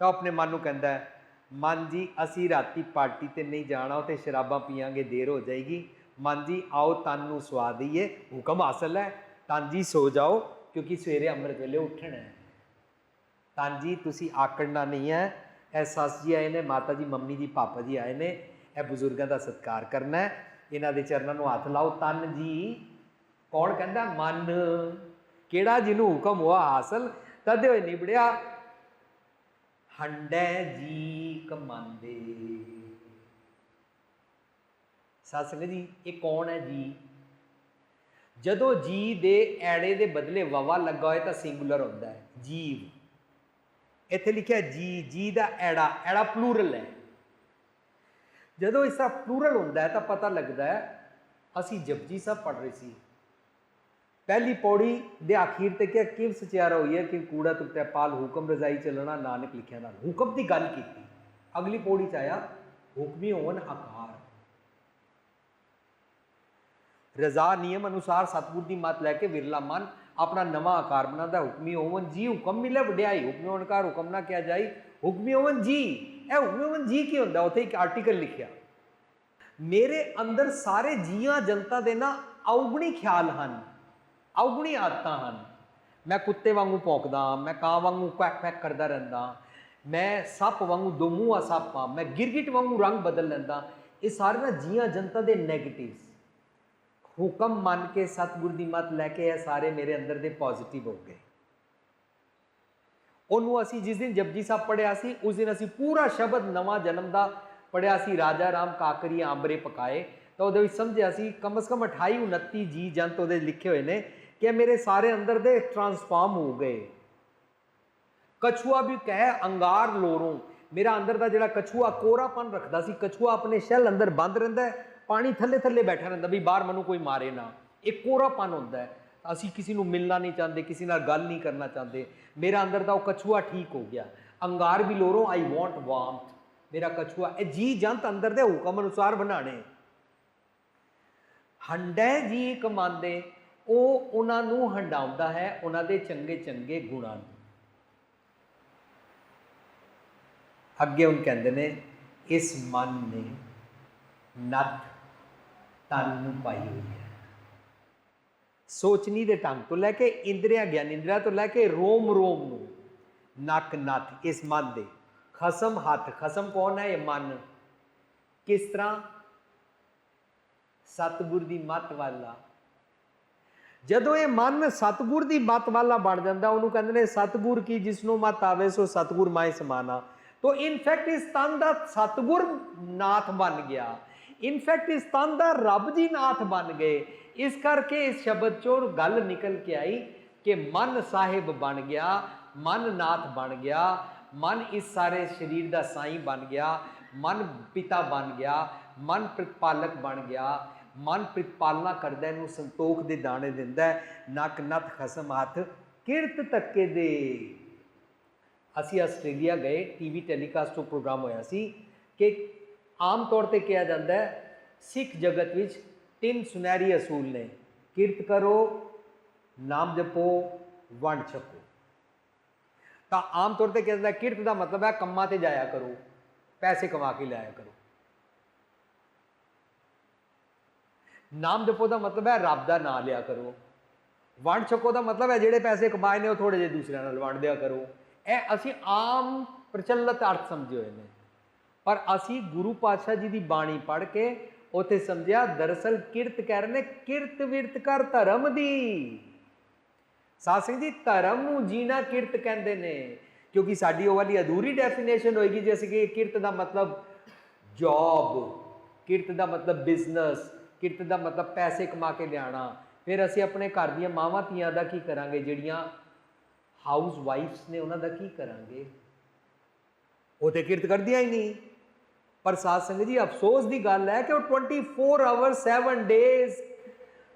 ਤਾਂ ਆਪਣੇ ਮਨ ਨੂੰ ਕਹਿੰਦਾ ਹੈ, ਮਨ ਜੀ ਅਸੀਂ ਰਾਤੀ ਪਾਰਟੀ ਤੇ ਨਹੀਂ ਜਾਣਾ ਤੇ ਸ਼ਰਾਬਾਂ ਪੀਾਂਗੇ ਦੇਰ ਹੋ ਜਾਏਗੀ। ਮਨ ਜੀ ਆਓ ਤਨ ਨੂੰ ਸਵਾ ਦਈਏ, ਹੁਕਮ ਹਾਸਲ ਹੈ, ਤਨ ਜੀ ਸੋ ਜਾਓ, ਕਿਉਂਕਿ ਸਵੇਰੇ ਅੰਮ੍ਰਿਤ ਵੇਲੇ ਉੱਠਣਾ ਹੈ। ਤਨ ਜੀ, ਤੁਸੀਂ ਆਕੜਨਾ ਨਹੀਂ ਹੈ, ਇਹ ਸੱਸ ਜੀ ਆਏ ਨੇ, ਮਾਤਾ ਜੀ, ਮੰਮੀ ਜੀ, ਪਾਪਾ ਜੀ ਆਏ ਨੇ, ਇਹ ਬਜ਼ੁਰਗਾਂ ਦਾ ਸਤਿਕਾਰ ਕਰਨਾ ਹੈ। ਇਹਨਾਂ ਦੇ ਚਰਨਾਂ ਨੂੰ ਹੱਥ ਲਾਓ, ਤਨ ਜੀ, ਕੌਣ ਕਹਿੰਦਾ? ਮਨ। ਕਿਹੜਾ ਜਿਹਨੂੰ ਹੁਕਮ ਹੋਆ ਹਾਸਲ ਤਦੇ ਹੋਏ ਨਿਬੜਿਆ, ਹੰਡੈ ਜੀ ਕਮਾਂਦੇ ਸਤਸੰਗ ਜੀ, ਇਹ ਕੌਣ ਹੈ ਜੀ? ਜਦੋਂ ਜੀ ਦੇ ਐੜੇ ਦੇ ਬਦਲੇ ਵਵਾ ਲੱਗਾ ਹੋਏ ਤਾਂ ਸਿੰਗੂਲਰ ਹੁੰਦਾ ਹੈ, ਜੀਵ। ਇੱਥੇ ਲਿਖਿਆ ਜੀ ਜੀ ਦਾ ਐੜਾ ਐੜਾ ਪਲੂਰਲ ਹੈ। ਜਦੋਂ ਇਸ ਦਾ ਪਲੂਰਲ ਹੁੰਦਾ ਹੈ ਤਾਂ ਪਤਾ ਲੱਗਦਾ ਹੈ, ਅਸੀਂ ਜਪਜੀ ਸਾਹਿਬ ਪੜ੍ਹ ਰਹੇ ਸੀ। ਪਹਿਲੀ ਪੌੜੀ ਦੇ ਆਖੀਰ ਤੇ ਕਿਹਾ ਕਿਵ ਸਚਿਆਰਾ ਹੋਈ ਹੈ ਕਿ ਕੂੜਾ ਤੁਕਤੈ ਪਾਲ ਹੁਕਮ ਰਜ਼ਾਈ ਚੱਲਣਾ, ਨਾਨਕ ਲਿਖਿਆ ਨਾਲ। ਹੁਕਮ ਦੀ ਗੱਲ ਕੀਤੀ। ਅਗਲੀ ਪੌੜੀ ਚ ਆਇਆ, ਹੁਕਮੀ ਹੋਵਨ ਆਕਾਰ ਰਜ਼ਾ ਨਿਯਮ ਅਨੁਸਾਰ ਸਤਿਗੁਰ ਦੀ ਮਤ ਲੈ ਕੇ ਵਿਰਲਾ ਮਨ ਆਪਣਾ ਨਵਾਂ ਆਕਾਰ ਬਣਾਉਂਦਾ ਹੁਕਮੀ ਹੋਵਨ ਜੀ, ਹੁਕਮ ਮਿਲੇ ਵਡਿਆਈ, ਹੁਕਮੀ ਹੋਣਕਾਰ ਹੁਕਮ ਨਾ ਕਿਹਾ ਜਾਈ। ਹੁਕਮੀ ਹੋਵਨ ਜੀ, ਇਹ ਹੁਕਮੀ ਹੋਵਨ ਜੀ ਕੀ ਹੁੰਦਾ? ਉੱਥੇ ਇੱਕ ਆਰਟੀਕਲ ਲਿਖਿਆ। ਮੇਰੇ ਅੰਦਰ ਸਾਰੇ ਜੀਆਂ ਜਨਤਾ ਦੇ ਨਾ ਔਗਣੀ ਖਿਆਲ ਹਨ, ਔਗਣੀ ਆਦਤਾਂ ਹਨ। ਮੈਂ ਕੁੱਤੇ ਵਾਂਗੂ ਭੌਂਕਦਾ, ਮੈਂ ਕਾਂ ਵਾਂਗੂ ਕੁਐਕ ਕੁਐਕ ਕਰਦਾ ਰਹਿੰਦਾ। ਮੈਂ ਸੱਪ ਵਾਂਗੂ ਦੋ ਮੂੰਹਾ ਸੱਪ ਹਾਂ, ਮੈਂ ਗਿਰਗਿਟ ਵਾਂਗੂ ਰੰਗ ਬਦਲ ਲੈਂਦਾ। ਇਹ ਸਾਰੇ ਨਾ ਜੀਆਂ ਜਨਤਾ ਦੇ ਨੈਗੇਟਿਵਸ ਹੁਕਮ ਮੰਨ ਕੇ ਸਤਿਗੁਰ ਦੀ ਮਤ ਲੈ ਕੇ ਇਹ ਸਾਰੇ ਮੇਰੇ ਅੰਦਰ ਦੇ ਪੋਜ਼ਿਟਿਵ ਹੋ ਗਏ। ਉਹਨੂੰ ਅਸੀਂ ਜਿਸ ਦਿਨ ਜਪਜੀ ਸਾਹਿਬ ਪੜਿਆ ਸੀ, ਉਸ ਦਿਨ ਅਸੀਂ ਪੂਰਾ ਸ਼ਬਦ ਨਵਾਂ ਜਨਮ ਦਾ ਪੜਿਆ ਸੀ, ਰਾਜਾ ਰਾਮ ਕਾਕਰੀ ਆਂਬਰੇ ਪਕਾਏ। ਤਾਂ ਉਹਦੇ ਵਿੱਚ ਸਮਝਿਆ ਸੀ, ਕਮ ਸੇ ਕਮ 28 29 ਜੀ ਜੰਤ ਉਹਦੇ ਲਿਖੇ ਹੋਏ ਨੇ ਕਿ ਮੇਰੇ ਸਾਰੇ ਅੰਦਰ ਦੇ ਟਰਾਂਸਫਾਰਮ ਹੋ ਗਏ। ਕਛੂਆ ਵੀ ਕਹਿ ਅੰਗਾਰ ਲੋਰੋਂ। ਮੇਰਾ ਅੰਦਰ ਦਾ ਜਿਹੜਾ ਕਛੂਆ ਕੋਰਾਪਨ ਰੱਖਦਾ ਸੀ, ਕਛੂਆ ਆਪਣੇ ਸ਼ੈਲ ਅੰਦਰ ਬੰਦ ਰਹਿੰਦਾ ਹੈ ਪਾਣੀ ਥੱਲੇ ਥੱਲੇ ਬੈਠਾ ਰਹਿੰਦਾ ਵੀ ਬਾਹਰ ਮੈਨੂੰ ਕੋਈ ਮਾਰੇ ਨਾ। ਇਹ ਕੋਰਾਪਨ ਹੁੰਦਾ ਹੈ। ਅਸੀਂ ਕਿਸੇ ਨੂੰ ਮਿਲਣਾ ਨਹੀਂ ਚਾਹੁੰਦੇ, ਕਿਸੇ ਨਾਲ ਗੱਲ ਨਹੀਂ ਕਰਨਾ ਚਾਹੁੰਦੇ। ਮੇਰਾ ਅੰਦਰ ਦਾ ਉਹ ਕਛੂਆ ਠੀਕ ਹੋ ਗਿਆ। ਅੰਗਾਰ ਵੀ ਲੋਰੋ ਆਈ ਵਾਂਟ ਵਾਰਮਥ ਮੇਰਾ ਕਛੂਆ, ਇਹ ਜੀ ਜੰਤ ਅੰਦਰ ਦੇ ਹੁਕਮ ਅਨੁਸਾਰ ਬਣਾਣੇ ਹੰਡੈ ਜੀ ਕਮਾਂਦੇ, ਉਹ ਉਹਨਾਂ ਨੂੰ ਹੰਡਾਉਂਦਾ ਹੈ, ਉਹਨਾਂ ਦੇ ਚੰਗੇ ਚੰਗੇ ਗੁਣਾਂ ਨੂੰ। ਅੱਗੇ ਉਹ ਕਹਿੰਦੇ ਨੇ, ਇਸ ਮਨ ਨੇ ਨੱਥ ਤਨ ਨੂੰ ਪਾਈ ਹੋਈ ਹੈ। ਸੋਚਣੀ ਦੇ ਢੰਗ ਤੋਂ ਲੈ ਕੇ ਇੰਦਰੀਆਂ ਗਿਆਨ, ਇੰਦਰੀਆਂ ਤੋਂ ਲੈ ਕੇ ਰੋਮ ਰੋਮ ਨੂੰ ਨੱਕ, ਨੱਥ, ਇਸ ਮਨ ਦੇ ਖਸਮ, ਹੱਥ, ਖਸਮ ਕੌਣ ਹੈ ਇਹ ਮਨ? ਕਿਸ ਤਰ੍ਹਾਂ? ਸਤਿਗੁਰ ਦੀ ਮੱਤ ਵਾਲਾ। ਜਦੋਂ ਇਹ ਮਨ ਸਤਿਗੁਰ ਦੀ ਮੱਤ ਵਾਲਾ ਬਣ ਜਾਂਦਾ, ਉਹਨੂੰ ਕਹਿੰਦੇ ਨੇ ਸਤਿਗੁਰ ਕੀ ਜਿਸ ਨੂੰ ਮਤ ਆਵੇ ਸੋ ਸਤਿਗੁਰ ਮਾਏ ਸਮਾਨਾ। ਤੋ ਇਨਫੈਕਟ ਇਸ ਤਨ ਦਾ ਸਤਿਗੁਰ ਨਾਥ ਬਣ ਗਿਆ। ਇਨਫੈਕਟ ਇਸ ਤਨ ਦਾ ਰੱਬ ਜੀ ਨਾਥ ਬਣ ਗਏ। ਇਸ ਕਰਕੇ ਇਸ ਸ਼ਬਦ ਚੋਂ ਗੱਲ ਨਿਕਲ ਕੇ ਆਈ ਕਿ ਮਨ ਸਾਹਿਬ ਬਣ ਗਿਆ ਮਨ ਨਾਥ ਬਣ ਗਿਆ ਮਨ ਇਸ ਸਾਰੇ ਸਰੀਰ ਦਾ ਸਾਈਂ ਬਣ ਗਿਆ ਮਨ ਪਿਤਾ ਬਣ ਗਿਆ ਮਨ ਪ੍ਰਤਪਾਲਕ ਬਣ ਗਿਆ ਮਨ ਪ੍ਰਤਪਾਲਨਾ ਕਰਦਾ ਇਹਨੂੰ ਸੰਤੋਖ ਦੇ ਦਾਣੇ ਦਿੰਦਾ ਹੈ, ਨੱਕ ਨੱਥ ਖਸਮ ਹੱਥ ਕਿਰਤ ਤੱਕੇ ਦੇ। ਅਸੀਂ ਆਸਟ੍ਰੇਲੀਆ ਗਏ ਟੀਵੀ ਟੈਲੀਕਾਸਟ ਤੋਂ ਪ੍ਰੋਗਰਾਮ ਹੋਇਆ ਸੀ ਕਿ ਆਮ ਤੌਰ ਤੇ ਕਿਹਾ ਜਾਂਦਾ ਹੈ, ਸਿੱਖ ਜਗਤ ਵਿੱਚ ਤਿੰਨ ਸੁਨਹਿਰੀ ਅਸੂਲ ਨੇ। ਕਿਰਤ ਕਰੋ, ਨਾਮ ਜਪੋ, ਵੰਡ ਛਕੋ। ਤਾਂ ਆਮ ਤੌਰ ਤੇ ਕਿਹਾ ਜਾਂਦਾ ਕਿਰਤ ਦਾ ਮਤਲਬ ਹੈ ਕੰਮਾਂ ਤੇ ਜਾਇਆ ਕਰੋ, ਪੈਸੇ ਕਮਾ ਕੇ ਲਿਆਇਆ ਕਰੋ। ਨਾਮ ਜਪੋ ਦਾ ਮਤਲਬ ਹੈ ਰੱਬ ਦਾ ਨਾਮ ਲਿਆ ਕਰੋ। ਵੰਡ ਛਕੋ ਦਾ ਮਤਲਬ ਹੈ ਜਿਹੜੇ ਪੈਸੇ ਕਮਾਏ ਨੇ ਉਹ ਥੋੜੇ ਜਿਹੇ ਦੂਸਰਿਆਂ ਨਾਲ ਵੰਡ ਦਿਆ ਕਰੋ। ਇਹ ਅਸੀਂ ਆਮ ਪ੍ਰਚਲਿਤ ਅਰਥ ਸਮਝੇ ਹੋਏ ਨੇ। ਪਰ ਅਸੀਂ ਗੁਰੂ ਪਾਤਸ਼ਾਹ ਜੀ ਦੀ ਬਾਣੀ ਪੜ੍ਹ ਕੇ ਉਥੇ ਸਮਝਿਆ, ਦਰਅਸਲ ਕਿਰਤ ਕਹਿ ਰਹੇ ਨੇ, ਕਿਰਤ ਵਿਰਤ ਕਰ ਧਰਮ ਦੀ। ਸਾਧ ਸਿੰਘ ਜੀ, ਧਰਮ ਨੂੰ ਜੀਣਾ ਕਿਰਤ ਕਹਿੰਦੇ ਨੇ, ਕਿਉਂਕਿ ਸਾਡੀ ਉਹ ਵਾਲੀ ਅਧੂਰੀ ਡੈਫੀਨੇਸ਼ਨ ਹੋਏਗੀ ਜੇ ਅਸੀਂ ਕਿ ਕਿਰਤ ਦਾ ਮਤਲਬ ਜੌਬ ਕਿਰਤ ਦਾ ਮਤਲਬ ਬਿਜ਼ਨਸ ਕਿਰਤ ਦਾ ਮਤਲਬ ਪੈਸੇ ਕਮਾ ਕੇ ਲਿਆਣਾ ਫਿਰ ਅਸੀਂ ਆਪਣੇ ਘਰ ਦੀਆਂ ਮਾਵਾਂ ਧੀਆਂ ਦਾ ਕੀ ਕਰਾਂਗੇ? ਜਿਹੜੀਆਂ ਹਾਊਸ ਵਾਈਫਸ ਨੇ ਉਹਨਾਂ ਦਾ ਕੀ ਕਰਾਂਗੇ? ਉਹ ਤੇ ਕਿਰਤ ਕਰਦੀਆਂ ਹੀ ਨਹੀਂ। ਪਰ ਸਾਧ ਸੰਗਤ ਜੀ, ਅਫਸੋਸ ਦੀ ਗੱਲ ਹੈ ਕਿ ਉਹ 24 ਆਵਰ 7 ਡੇਜ਼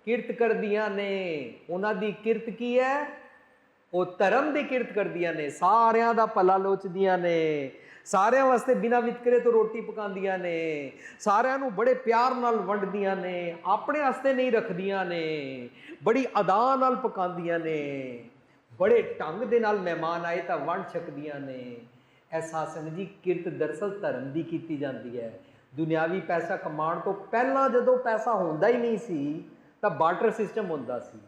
ਕਿਰਤ ਕਰਦੀਆਂ ਨੇ। ਉਹਨਾਂ ਦੀ ਕਿਰਤ ਕੀ ਹੈ? ਉਹ ਧਰਮ ਦੀ ਕਿਰਤ ਕਰਦੀਆਂ ਨੇ। ਸਾਰਿਆਂ ਦਾ ਭਲਾ ਲੋਚਦੀਆਂ ਨੇ। ਸਾਰਿਆਂ ਵਾਸਤੇ ਬਿਨਾਂ ਵਿਤਕਰੇ ਤੋਂ ਰੋਟੀ ਪਕਾਉਂਦੀਆਂ ਨੇ। ਸਾਰਿਆਂ ਨੂੰ ਬੜੇ ਪਿਆਰ ਨਾਲ ਵੰਡਦੀਆਂ ਨੇ। ਆਪਣੇ ਵਾਸਤੇ ਨਹੀਂ ਰੱਖਦੀਆਂ ਨੇ। ਬੜੀ ਅਦਾ ਨਾਲ ਪਕਾਉਂਦੀਆਂ ਨੇ। ਬੜੇ ਢੰਗ ਦੇ ਨਾਲ ਮਹਿਮਾਨ ਆਏ ਤਾਂ ਵੰਡ ਛਕਦੀਆਂ ਨੇ। ਐਸਾ ਸੰਗਤ ਜੀ ਕਿਰਤ ਦਰਸਲ ਧਰਮ ਦੀ ਕੀਤੀ ਜਾਂਦੀ ਹੈ। ਦੁਨਿਆਵੀ ਪੈਸਾ ਕਮਾਉਣ ਤੋਂ ਪਹਿਲਾਂ ਜਦੋਂ ਪੈਸਾ ਹੁੰਦਾ ਹੀ ਨਹੀਂ ਸੀ, ਤਾਂ ਬਾਰਟਰ ਸਿਸਟਮ ਹੁੰਦਾ ਸੀ।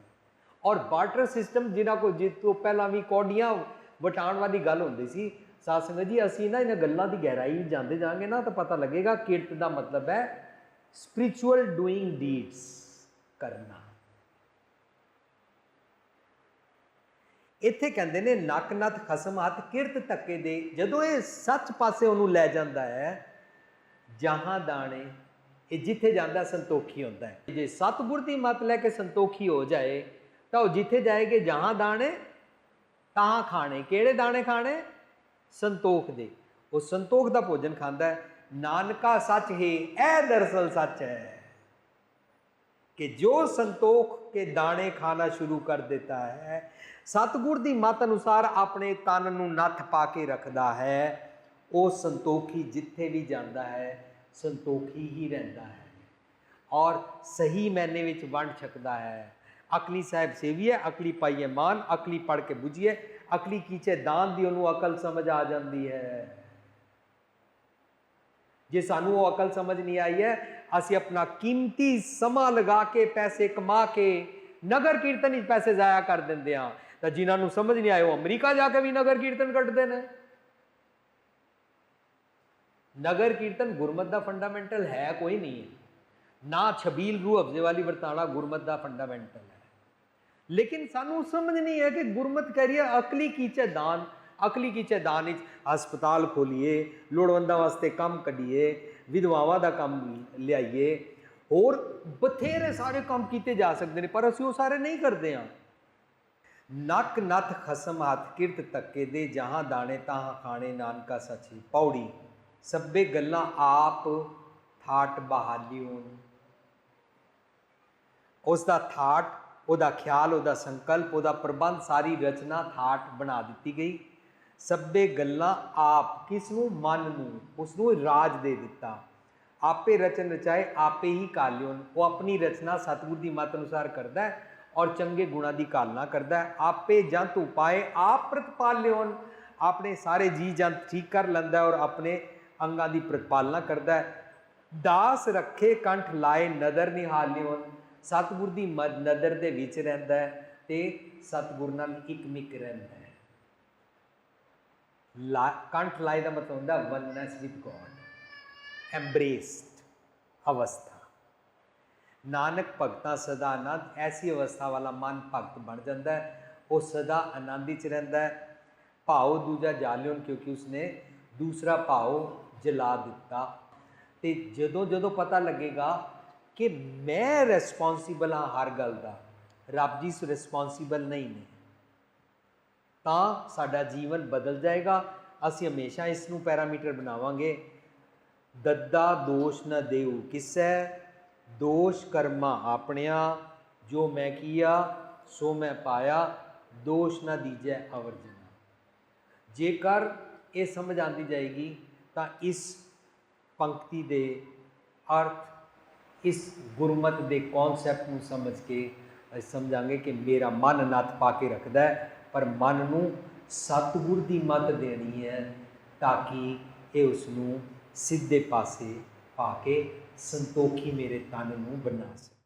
ਔਰ ਬਾਰਟਰ ਸਿਸਟਮ ਜਿਨ੍ਹਾਂ ਕੋਲ ਜਿਸ ਤੋਂ ਪਹਿਲਾਂ ਵੀ ਕੌਡੀਆਂ ਵਟਾਉਣ ਵਾਲੀ ਗੱਲ ਹੁੰਦੀ ਸੀ, ਸਾਧ ਸੰਗਤ ਜੀ, ਅਸੀਂ ਨਾ ਇਹਨਾਂ ਗੱਲਾਂ ਦੀ ਗਹਿਰਾਈ ਜਾਂਦੇ ਜਾਵਾਂਗੇ ਨਾ, ਤਾਂ ਪਤਾ ਲੱਗੇਗਾ ਕਿਰਤ ਦਾ ਮਤਲਬ ਹੈ ਸਪਿਰਚੁਅਲ ਡੂਇੰਗ ਡੀਡਸ ਕਰਨਾ। ਇੱਥੇ ਕਹਿੰਦੇ ਨੇ, ਨੱਕ ਨੱਥ ਖਸਮ ਹੱਥ ਕਿਰਤ ਧੱਕੇ ਦੇ। ਜਦੋਂ ਇਹ ਸੱਚ ਪਾਸੇ ਉਹਨੂੰ ਲੈ ਜਾਂਦਾ ਹੈ, ਜਹਾਂ ਦਾਣੇ, ਇਹ ਜਿੱਥੇ ਜਾਂਦਾ ਸੰਤੋਖੀ ਹੁੰਦਾ ਹੈ। ਜੇ ਸਤਿਗੁਰ ਦੀ ਮਤ ਲੈ ਕੇ ਸੰਤੋਖੀ ਹੋ ਜਾਏ, ਤਾਂ ਉਹ ਜਿੱਥੇ ਜਾਏਗੇ, ਜਹਾਂ ਦਾਣੇ, ਤਾਂ ਖਾਣੇ। ਕਿਹੜੇ ਦਾਣੇ ਖਾਣੇ? ਸੰਤੋਖ ਦੇ। ਉਹ ਸੰਤੋਖ ਦਾ ਭੋਜਨ ਖਾਂਦਾ ਹੈ। ਨਾਨਕਾ ਸੱਚ ਹੈ, ਇਹ ਦਰਸਲ ਸੱਚ ਹੈ। कि जो संतोख के दाने खाना शुरू कर ਦਿੱਤਾ ਹੈ, ਸਤਗੁਰ ਦੀ ਮਤ ਅਨੁਸਾਰ ਆਪਣੇ ਤਨ ਨੂੰ ਨੱਥ ਪਾ ਕੇ ਰੱਖਦਾ ਹੈ, ਉਹ ਸੰਤੋਖੀ ਜਿੱਥੇ ਵੀ ਜਾਂਦਾ ਹੈ, ਸੰਤੋਖੀ ਹੀ ਰਹਿੰਦਾ ਹੈ। ਔਰ ਸਹੀ ਮੈਨੇ ਵਿੱਚ ਵੰਡ ਛਕਦਾ ਹੈ। ਅਕਲੀ ਸਾਹਿਬ ਸੇਵੀਏ, ਅਕਲੀ ਪਾਈਏ ਮਾਨ, ਅਕਲੀ ਪੜ ਕੇ ਬੁਝੀਏ, ਅਕਲੀ ਕੀਚੇ ਦਾਨ ਦੀ ਉਹਨੂੰ ਅਕਲ ਸਮਝ ਆ ਜਾਂਦੀ ਹੈ। ਜੇ ਸਾਨੂੰ ਉਹ ਅਕਲ ਸਮਝ ਨਹੀਂ ਆਈ ਹੈ ਅਸੀਂ ਆਪਣਾ ਕੀਮਤੀ ਸਮਾਂ ਲਗਾ ਕੇ, ਪੈਸੇ ਕਮਾ ਕੇ, ਨਗਰ ਕੀਰਤਨ ਵਿੱਚ ਪੈਸੇ ਜ਼ਾਇਆ ਕਰ ਦਿੰਦੇ ਆ ਤਾਂ ਜਿਨ੍ਹਾਂ ਨੂੰ ਸਮਝ ਨਹੀਂ ਆਇਆ, ਉਹ ਅਮਰੀਕਾ ਜਾ ਕੇ ਵੀ ਨਗਰ ਕੀਰਤਨ ਕੱਢਦੇ ਨੇ। ਨਗਰ ਕੀਰਤਨ ਗੁਰਮਤ ਦਾ ਫੰਡਾਮੈਂਟਲ ਹੈ, ਕੋਈ ਨਹੀਂ ਹੈ। ਨਾ ਛਬੀਲ ਰੂਹ ਅਫਜ਼ੇ ਵਾਲੀ ਵਰਤਾਣਾ ਗੁਰਮਤ ਦਾ ਫੰਡਾਮੈਂਟਲ ਹੈ। ਲੇਕਿਨ ਸਾਨੂੰ ਸਮਝ ਨਹੀਂ ਹੈ ਕਿ ਗੁਰਮਤ ਕਰੀਏ ਅਕਲੀ ਕੀਚੇ ਦਾਨ, ਅਕਲੀ ਕੀਚੇ ਦਾਨ ਵਿੱਚ ਹਸਪਤਾਲ ਖੋਲੀਏ, ਲੋੜਵੰਦਾਂ ਵਾਸਤੇ ਕੰਮ ਕੱਢੀਏ। ਵਿਧਵਾਵਾਂ ਦਾ ਕੰਮ ਲਿਆਈਏ, ਹੋਰ ਬਥੇਰੇ ਸਾਰੇ ਕੰਮ ਕੀਤੇ ਜਾ ਸਕਦੇ ਨੇ, ਪਰ ਅਸੀਂ ਉਹ ਸਾਰੇ ਨਹੀਂ ਕਰਦੇ ਹਾਂ। ਨੱਕ ਨੱਥ ਖਸਮ, ਹੱਥ ਕਿਰਤ ਤੱਕੇ ਦੇ, ਜਹਾਂ ਦਾਣੇ ਤਾਹਾਂ ਖਾਣੇ, ਨਾਨਕਾ ਸੱਚੀ ਪੌੜੀ। ਸਭੇ ਗੱਲਾਂ ਆਪ ਥਾਟ ਬਹਾਲਿਓਨ ਉਸ ਦਾ ਥਾਟ, ਉਹਦਾ ਖਿਆਲ, ਉਹਦਾ ਸੰਕਲਪ, ਉਹਦਾ ਪ੍ਰਬੰਧ, ਸਾਰੀ ਰਚਨਾ ਥਾਟ ਬਣਾ ਦਿੱਤੀ ਗਈ। ਸਭੇ ਗੱਲਾਂ ਆਪ ਕਿਸ ਨੂੰ ਮਨ ਨੂੰ, ਉਸ ਨੂੰ ਰਾਜ ਦੇ ਦਿੱਤਾ। ਆਪੇ ਰਚਨ ਰਚਾਏ, ਆਪੇ ਹੀ ਕਾਲਿਓਨ। ਉਹ ਆਪਣੀ ਰਚਨਾ ਸਤਿਗੁਰ ਦੀ ਮਤ ਅਨੁਸਾਰ ਕਰਦਾ ਹੈ ਔਰ ਚੰਗੇ ਗੁਣਾਂ ਦੀ ਕਾਲਨਾ ਕਰਦਾ ਹੈ। ਆਪੇ ਜੰਤ ਉਪਾਏ, ਆਪ ਪ੍ਰਤਪਾਲਿਓਨ। ਆਪਣੇ ਸਾਰੇ ਜੀ ਜੰਤ ਠੀਕ ਕਰ ਲੈਂਦਾ ਔਰ ਆਪਣੇ ਅੰਗਾਂ ਦੀ ਪ੍ਰਤਪਾਲਨਾ ਕਰਦਾ ਹੈ। ਦਾਸ ਰੱਖੇ ਕੰਠ ਲਾਏ, ਨਦਰ ਨਿਹਾਲਿਓਨ। ਸਤਿਗੁਰ ਦੀ ਮਦ ਨਦਰ ਦੇ ਵਿੱਚ ਰਹਿੰਦਾ ਹੈ ਤੇ ਸਤਿਗੁਰ ਨਾਲ ਇੱਕ ਮਿਕ ਰਹਿੰਦਾ ਹੈ। ਕੰਠ ਲਾਏ ਦਾ ਮਤਲਬ ਹੁੰਦਾ ਵਨਨੈਸ ਵਿਦ ਗੋਡ ਐਮਬ੍ਰੇਸਡ ਅਵਸਥਾ। ਨਾਨਕ ਭਗਤਾਂ ਸਦਾ ਆਨੰਦ, ਐਸੀ ਅਵਸਥਾ ਵਾਲਾ ਮਨ ਭਗਤ ਬਣ ਜਾਂਦਾ ਹੈ, ਉਹ ਸਦਾ ਆਨੰਦ ਵਿੱਚ ਰਹਿੰਦਾ ਹੈ। ਭਾਉ ਦੂਜਾ ਜਾਲਿਓਨ ਕਿਉਂਕਿ ਉਸਨੇ ਦੂਸਰਾ ਭਾਉ ਜਲਾ ਦਿੱਤਾ। ਤੇ ਜਦੋਂ ਜਦੋਂ ਪਤਾ ਲੱਗੇਗਾ ਕਿ ਮੈਂ ਰਿਸਪੌਂਸੀਬਲ ਹਾਂ ਹਰ ਗੱਲ ਦਾ, ਰੱਬ ਜੀ ਸ ਰਿਸਪੌਂਸੀਬਲ ਨਹੀਂ ਨੇ। ਤਾਂ ਸਾਡਾ ਜੀਵਨ ਬਦਲ ਜਾਏਗਾ। ਅਸੀਂ ਹਮੇਸ਼ਾ ਇਸ ਨੂੰ ਪੈਰਾਮੀਟਰ ਬਣਾਵਾਂਗੇ। ਦੱਦਾ ਦੋਸ਼ ਨ ਦੇਉ ਕਿਸੈ, ਦੋਸ਼ ਕਰਮਾ ਆਪਣਿਆ, ਜੋ ਮੈਂ ਕੀਆ, ਸੋ ਮੈਂ ਪਾਇਆ, ਦੋਸ਼ ਨ ਦੀਜੈ ਅਵਰਜਨਾ ਜੇਕਰ ਇਹ ਸਮਝ ਆਂਦੀ ਜਾਏਗੀ, ਤਾਂ ਇਸ ਪੰਕਤੀ ਦੇ ਅਰਥ, ਇਸ ਗੁਰਮਤ ਦੇ ਕਨਸੈਪਟ ਨੂੰ ਸਮਝ ਕੇ ਸਮਝਾਂਗੇ ਕਿ ਮੇਰਾ ਮਨ ਨੱਥ ਪਾ ਕੇ ਰੱਖਦਾ ਹੈ। ਪਰ ਮਨ ਨੂੰ ਸਤਿਗੁਰ ਦੀ ਮੱਤ ਦੇਣੀ ਹੈ ਤਾਂ ਕਿ ਇਹ ਉਸ ਨੂੰ ਸਿੱਧੇ ਪਾਸੇ ਪਾ ਕੇ ਸੰਤੋਖੀ ਮੇਰੇ ਤਨ ਨੂੰ ਬਣਾ ਸਕੇ।